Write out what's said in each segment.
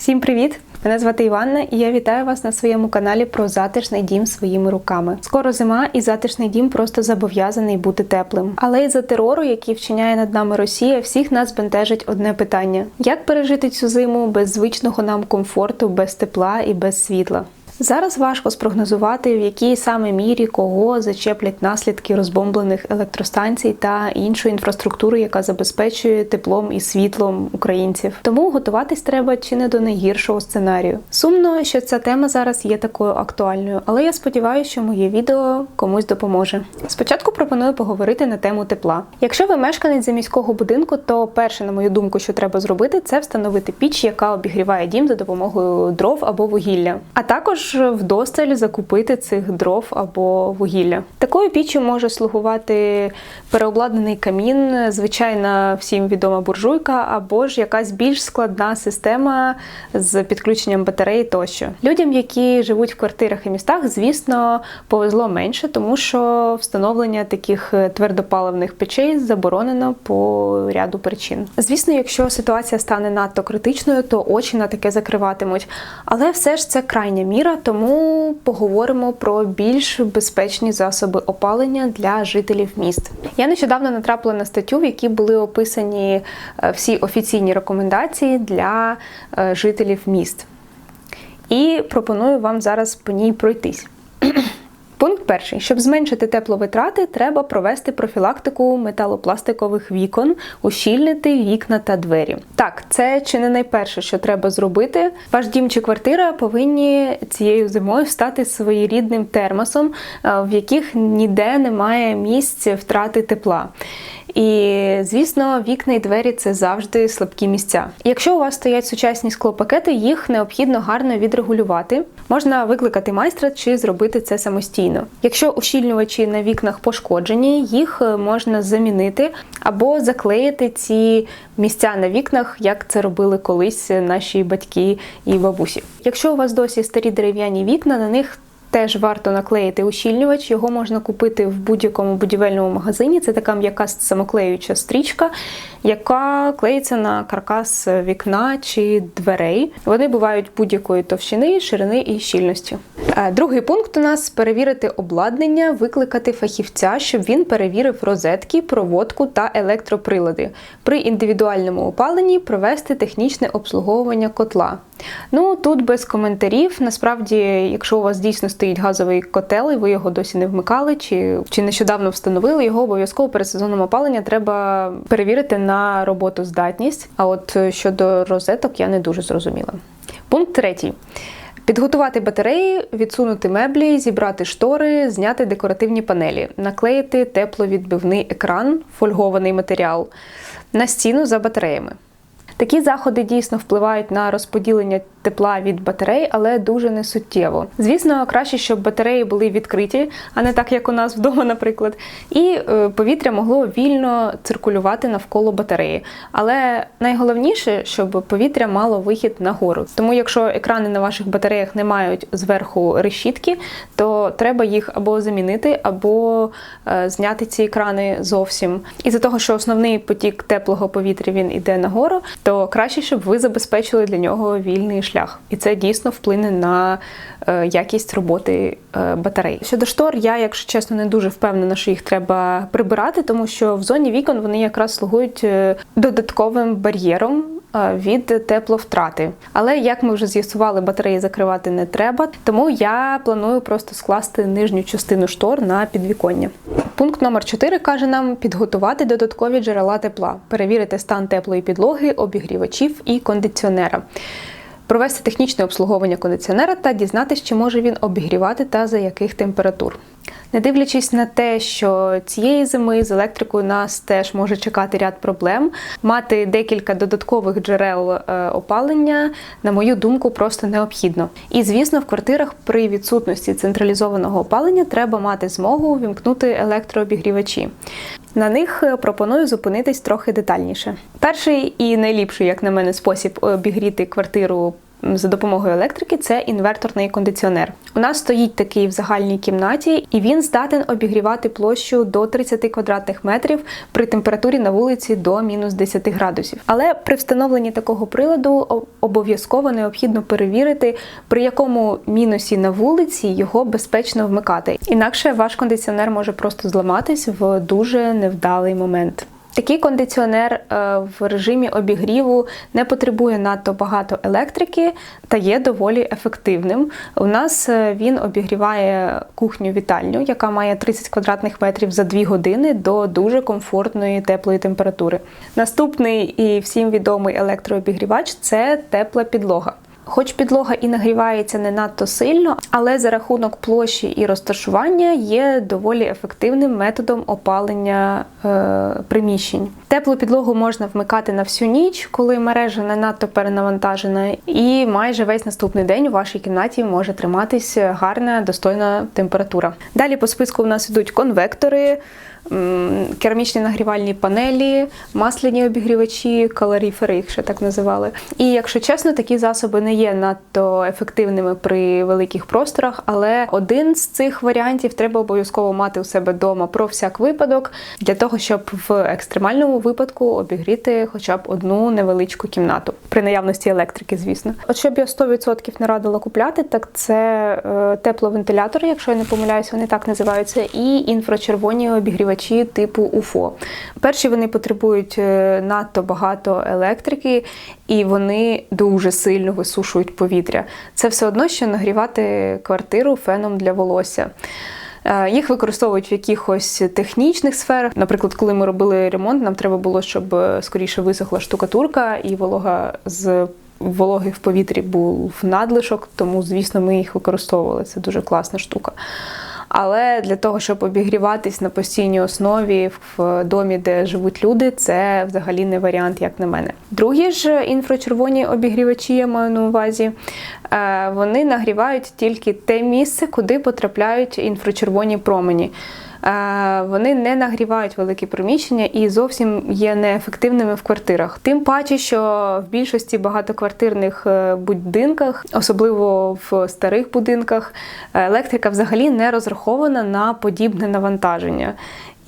Всім привіт! Мене звати Іванна, і я вітаю вас на своєму каналі про затишний дім своїми руками. Скоро зима, і затишний дім просто зобов'язаний бути теплим. Але із-за терору, який вчиняє над нами Росія, всіх нас бентежить одне питання: як пережити цю зиму без звичного нам комфорту, без тепла і без світла? Зараз важко спрогнозувати, в якій саме мірі кого зачеплять наслідки розбомблених електростанцій та іншої інфраструктури, яка забезпечує теплом і світлом українців. Тому готуватись треба чи не до найгіршого сценарію. Сумно, що ця тема зараз є такою актуальною, але я сподіваюся, що моє відео комусь допоможе. Спочатку пропоную поговорити на тему тепла. Якщо ви мешканець заміського будинку, то перше, на мою думку, що треба зробити, це встановити піч, яка обігріває дім за допомогою дров або вугілля, а також вдосталь закупити цих дров або вугілля. Такою піччю може слугувати переобладнаний камін, звичайна всім відома буржуйка, або ж якась більш складна система з підключенням батареї тощо. Людям, які живуть в квартирах і містах, звісно, повезло менше, тому що встановлення таких твердопаливних печей заборонено по ряду причин. Звісно, якщо ситуація стане надто критичною, то очі на таке закриватимуть. Але все ж це крайня міра, тому поговоримо про більш безпечні засоби опалення для жителів міст. Я нещодавно натрапила на статтю, в якій були описані е, всі офіційні рекомендації для е, жителів міст. І пропоную вам зараз по ній пройтись. Пункт перший: щоб зменшити тепловитрати, треба провести профілактику металопластикових вікон, ущільнити вікна та двері. Так, це чи не найперше, що треба зробити. Ваш дім чи квартира повинні цією зимою стати своєрідним термосом, в яких ніде немає місць втрати тепла. І, звісно, вікна і двері це завжди слабкі місця. Якщо у вас стоять сучасні склопакети, їх необхідно гарно відрегулювати. Можна викликати майстра чи зробити це самостійно. Якщо ущільнювачі на вікнах пошкоджені, їх е, можна замінити або заклеїти ці місця на вікнах, як це робили колись наші батьки і бабусі. Якщо у вас досі старі дерев'яні вікна, на них Теж варто наклеїти ущільнювач, його можна купити в будь-якому будівельному магазині. Це така м'яка самоклеюча стрічка, яка клеїться на каркас вікна чи дверей. Вони бувають будь-якої товщини, ширини і щільності. Е, другий пункт у нас перевірити обладнання, викликати фахівця, щоб він перевірив розетки, проводку та електроприлади. При індивідуальному опаленні провести технічне обслуговування котла. Ну тут без коментарів. Насправді, якщо у вас дійсно стоїть газовий котел, і ви його досі не вмикали, чи чи нещодавно встановили, його обов'язково перед сезоном опалення треба перевірити на роботоздатність. А от щодо розеток я не дуже зрозуміла. Пункт третій. Підготувати батареї, відсунути меблі, зібрати штори, зняти декоративні панелі, наклеїти тепловідбивний екран, фольгований матеріал на стіну за батареями. Такі заходи дійсно впливають на розподілення тепла від батарей, але дуже несуттєво. Звісно, краще, щоб батареї були відкриті, а не так, як у нас вдома, наприклад. І е, повітря могло вільно циркулювати навколо батареї. Але найголовніше, щоб повітря мало вихід нагору. Тому, якщо екрани на ваших батареях не мають зверху решітки, то треба їх або замінити, або е, зняти ці екрани зовсім. І за того, що основний потік теплого повітря він іде нагору, то краще, щоб ви забезпечили для нього вільний шлях, і це дійсно вплине на е, якість роботи е, батарей. Щодо штор, я, якщо чесно, не дуже впевнена, що їх треба прибирати, тому що в зоні вікон вони якраз слугують е, додатковим бар'єром. Від тепловтрати. Але як ми вже з'ясували, батареї закривати не треба, тому я планую просто скласти нижню частину штор на підвіконня. Пункт номер 4 каже нам підготувати додаткові джерела тепла, перевірити стан теплої підлоги, обігрівачів і кондиціонера провести технічне обслуговування кондиціонера та дізнатися, чи може він обігрівати та за яких температур. Не дивлячись на те, що цієї зими з електрикою нас теж може чекати ряд проблем, мати декілька додаткових джерел е, опалення, на мою думку, просто необхідно. І звісно, в квартирах при відсутності централізованого опалення треба мати змогу вімкнути електрообігрівачі. На них е, пропоную зупинитись трохи детальніше. Перший і найліпший, як на мене, спосіб обігріти квартиру за допомогою електрики це інверторний кондиціонер. У нас стоїть такий в загальній кімнаті, і він здатен обігрівати площу до 30 квадратних метрів при температурі на вулиці до мінус 10 градусів. Але при встановленні такого приладу обов'язково необхідно перевірити, при якому мінусі на вулиці його безпечно вмикати. Інакше ваш кондиціонер може просто зламатись в дуже невдалий момент. Такий кондиціонер е, в режимі обігріву не потребує надто багато електрики та є доволі ефективним. У нас е, він обігріває кухню-вітальню, яка має 30 квадратних метрів за 2 години до дуже комфортної теплої температури. Наступний і всім відомий електрообігрівач це тепла підлога. Хоч підлога і нагрівається не надто сильно, але за рахунок площі і розташування є доволі ефективним методом опалення е, приміщень. Теплу підлогу можна вмикати на всю ніч, коли мережа не надто перенавантажена, і майже весь наступний день у вашій кімнаті може триматись гарна достойна температура. Далі по списку у нас ідуть конвектори. Керамічні нагрівальні панелі, масляні обігрівачі, калоріфери, їх ще так називали. І якщо чесно, такі засоби не є надто ефективними при великих просторах, але один з цих варіантів треба обов'язково мати у себе вдома про всяк випадок, для того, щоб в екстремальному випадку обігріти хоча б одну невеличку кімнату при наявності електрики, звісно. От щоб я 100% не радила купляти, так це е, тепловентилятори, якщо я не помиляюся, вони так називаються, і інфрачервоні обігрівачі типу УФО. Перші вони потребують е, надто багато електрики, і вони дуже сильно висушують повітря. Це все одно, що нагрівати квартиру феном для волосся. Е, Їх використовують в якихось технічних сферах. Наприклад, коли ми робили ремонт, нам треба було, щоб е, скоріше висохла штукатурка і волога з вологи в повітрі був надлишок, тому, звісно, ми їх використовували. Це дуже класна штука. Але для того, щоб обігріватись на постійній основі в домі, де живуть люди, це взагалі не варіант, як на мене. Другі ж інфрачервоні обігрівачі, я маю на увазі, е, вони нагрівають тільки те місце, куди потрапляють інфрачервоні промені. Е, Вони не нагрівають великі приміщення і зовсім є неефективними в квартирах. Тим паче, що в більшості багатоквартирних е, будинках, особливо в старих будинках, е, електрика взагалі не розрахована на подібне навантаження.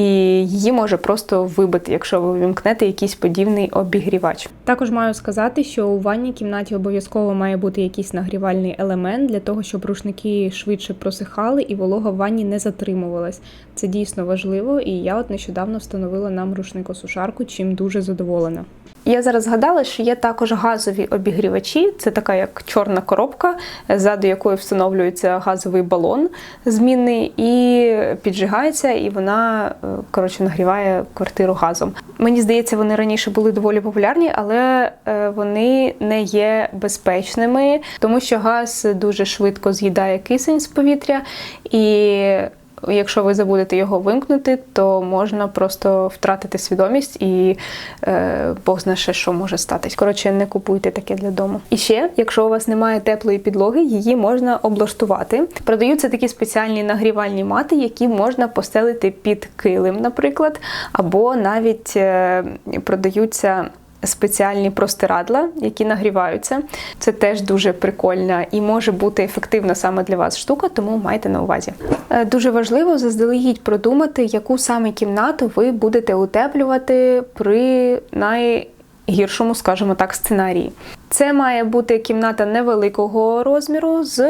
І її може просто вибити, якщо ви вімкнете якийсь подібний обігрівач. Також маю сказати, що у ванній кімнаті обов'язково має бути якийсь нагрівальний елемент для того, щоб рушники швидше просихали і волога в ванні не затримувалась. Це дійсно важливо, і я от нещодавно встановила нам рушникосушарку, чим дуже задоволена. Я зараз згадала, що є також газові обігрівачі. Це така як чорна коробка, ззаду якої встановлюється газовий балон змінний і піджигається, і вона е, коротше нагріває квартиру газом. Мені здається, вони раніше були доволі популярні, але е, вони не є безпечними, тому що газ дуже швидко з'їдає кисень з повітря і. Якщо ви забудете його вимкнути, то можна просто втратити свідомість і е, Бог знає що може статись. Коротше, не купуйте таке для дому. І ще, якщо у вас немає теплої підлоги, її можна облаштувати. Продаються такі спеціальні нагрівальні мати, які можна постелити під килим, наприклад, або навіть е, продаються. Спеціальні простирадла, які нагріваються. Це теж дуже прикольна і може бути ефективна саме для вас штука, тому майте на увазі. Е, Дуже важливо заздалегідь продумати, яку саме кімнату ви будете утеплювати при найгіршому, скажімо так, сценарії. Це має бути кімната невеликого розміру з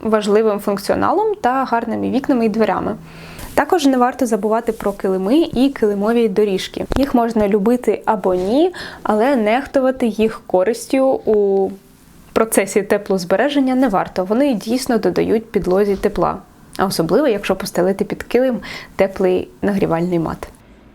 важливим функціоналом та гарними вікнами і дверями. Також не варто забувати про килими і килимові доріжки. Їх можна любити або ні, але нехтувати їх користю у процесі теплозбереження не варто. Вони дійсно додають підлозі тепла, а особливо, якщо постелити під килим теплий нагрівальний мат.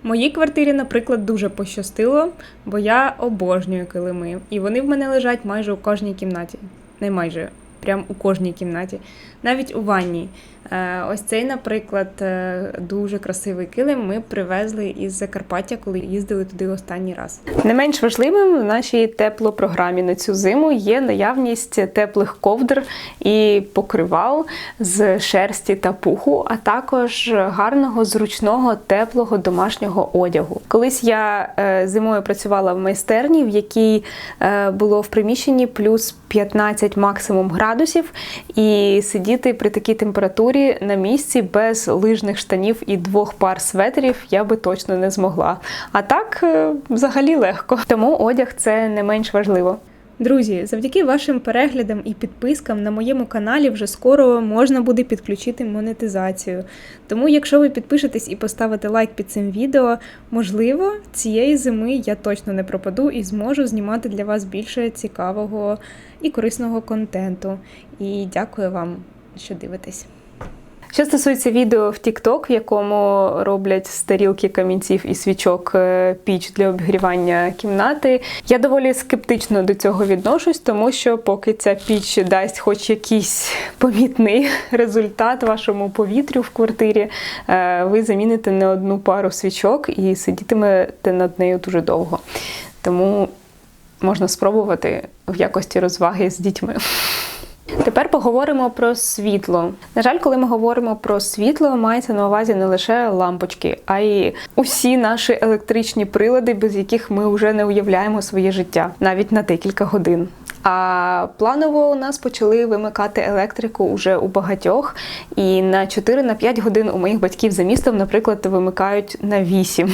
Моїй квартирі, наприклад, дуже пощастило, бо я обожнюю килими, і вони в мене лежать майже у кожній кімнаті. Не майже прям у кожній кімнаті, навіть у ванній. Е, Ось цей, наприклад, е, дуже красивий килим ми привезли із Закарпаття, коли їздили туди останній раз. Не менш важливим в нашій теплопрограмі на цю зиму є наявність теплих ковдр і покривал з шерсті та пуху, а також гарного, зручного, теплого домашнього одягу. Колись я е, зимою працювала в майстерні, в якій було в приміщенні плюс 15 максимум градусів, і сидіти при такій температурі на місці без лижних штанів і двох пар светрів я би точно не змогла. А так е, взагалі легко. Тому одяг це не менш важливо. Друзі, завдяки вашим переглядам і підпискам на моєму каналі вже скоро можна буде підключити монетизацію. Тому, якщо ви підпишетесь і поставите лайк під цим відео, можливо, цієї зими я точно не пропаду і зможу знімати для вас більше цікавого і корисного контенту. І дякую вам, що дивитесь. Що стосується відео в TikTok, в якому роблять з тарілки камінців і свічок е, піч для обігрівання кімнати, я доволі скептично до цього відношусь, тому що поки ця піч дасть хоч якийсь помітний результат вашому повітрю в квартирі, е, ви заміните не одну пару свічок і сидітимете над нею дуже довго. Тому можна спробувати в якості розваги з дітьми. Тепер поговоримо про світло. На жаль, коли ми говоримо про світло, мається на увазі не лише лампочки, а й усі наші електричні прилади, без яких ми вже не уявляємо своє життя навіть на декілька годин. А планово у нас почали вимикати електрику уже у багатьох, і на 4-5 годин у моїх батьків за містом, наприклад, вимикають на 8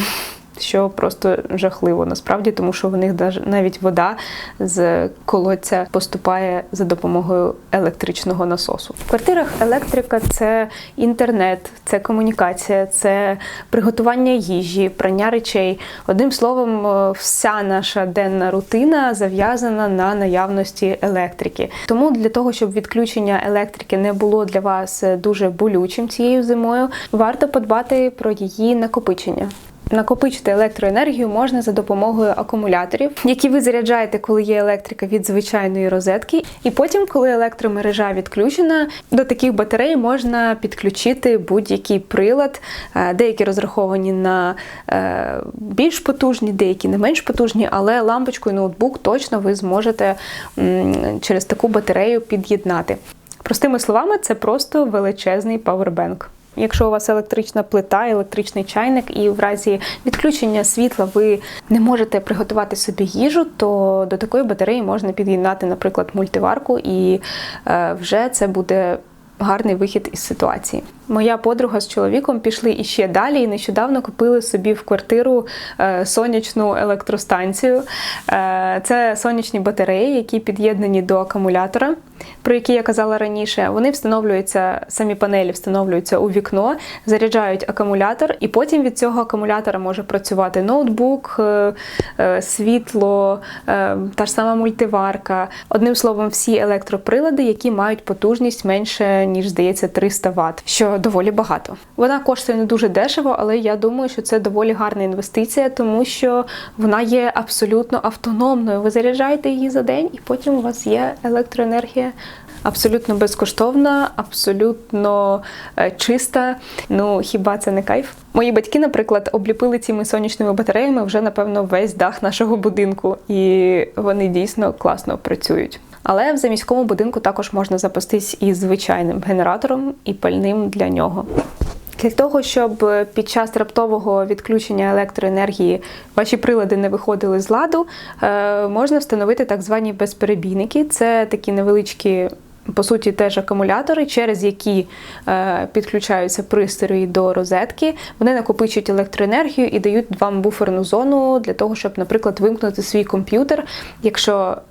що просто жахливо насправді, тому що в них навіть вода з колодця поступає за допомогою електричного насосу. В квартирах електрика це інтернет, це комунікація, це приготування їжі, прання речей. Одним словом, вся наша денна рутина зав'язана на наявності електрики. Тому для того, щоб відключення електрики не було для вас дуже болючим цією зимою, варто подбати про її накопичення. Накопичити електроенергію можна за допомогою акумуляторів, які ви заряджаєте, коли є електрика від звичайної розетки. І потім, коли електромережа відключена, до таких батарей можна підключити будь-який прилад. Е, деякі розраховані на е, більш потужні, деякі не менш потужні, але лампочку і ноутбук точно ви зможете через таку батарею під'єднати. Простими словами, це просто величезний павербенк. Якщо у вас електрична плита, електричний чайник, і в разі відключення світла ви не можете приготувати собі їжу, то до такої батареї можна під'єднати, наприклад, мультиварку, і е, вже це буде гарний вихід із ситуації. Моя подруга з чоловіком пішли іще далі і нещодавно купили собі в квартиру е, сонячну електростанцію. Е, це сонячні батареї, які під'єднані до акумулятора, про які я казала раніше. Вони встановлюються, самі панелі встановлюються у вікно, заряджають акумулятор, і потім від цього акумулятора може працювати ноутбук, е, світло, та ж сама мультиварка. Одним словом, всі електроприлади, які мають потужність менше ніж здається 300 Вт, що доволі багато. Вона коштує не дуже дешево, але я думаю, що це доволі гарна інвестиція, тому що вона є абсолютно автономною. Ви заряджаєте її за день, і потім у вас є електроенергія. Абсолютно безкоштовна, абсолютно е, чиста. Ну хіба це не кайф? Мої батьки, наприклад, обліпили цими сонячними батареями вже напевно весь дах нашого будинку, і вони дійсно класно працюють. Але в заміському будинку також можна запастись і звичайним генератором і пальним для нього. Для того, щоб під час раптового відключення електроенергії ваші прилади не виходили з ладу, е, можна встановити так звані безперебійники. Це такі невеличкі по суті, теж акумулятори, через які е, підключаються пристрої до розетки. Вони накопичують електроенергію і дають вам буферну зону для того, щоб, наприклад, вимкнути свій комп'ютер. Якщо е,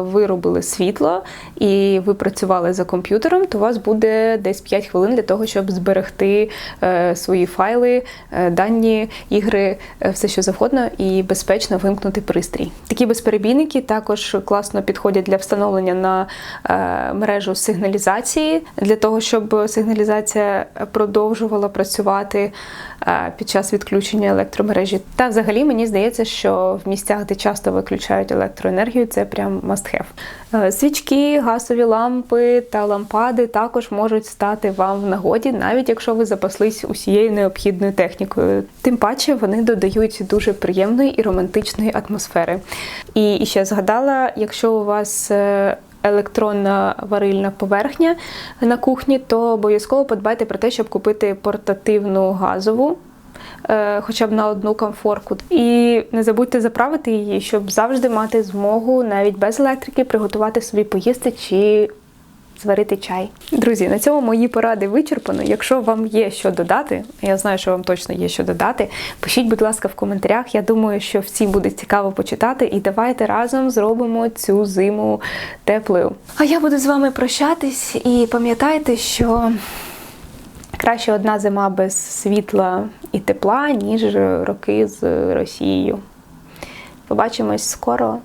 ви робили світло і ви працювали за комп'ютером, то у вас буде десь 5 хвилин для того, щоб зберегти е, свої файли, е, дані, ігри, е, все що завгодно, і безпечно вимкнути пристрій. Такі безперебійники також класно підходять для встановлення на е, мережу сигналізації для того, щоб сигналізація продовжувала працювати. Е, під час відключення електромережі. Та взагалі мені здається, що в місцях, де часто виключають електроенергію, це прям must have. Е, Свічки, газові лампи та лампади також можуть стати вам в нагоді, навіть якщо ви запаслись усією необхідною технікою. Тим паче вони додають дуже приємної і романтичної атмосфери. І, ще згадала, якщо у вас е, електронна варильна поверхня на кухні, то обов'язково подбайте про те, щоб купити портативну газову. е, Хоча б на одну комфорку. І не забудьте заправити її, щоб завжди мати змогу навіть без електрики приготувати собі поїсти чи зварити чай. Друзі, на цьому мої поради вичерпано. Якщо вам є що додати, я знаю, що вам точно є що додати. Пишіть, будь ласка, в коментарях. Я думаю, що всім буде цікаво почитати. І давайте разом зробимо цю зиму теплою. А я буду з вами прощатись і пам'ятайте, що краще одна зима без світла і тепла, ніж роки з Росією. Побачимось скоро.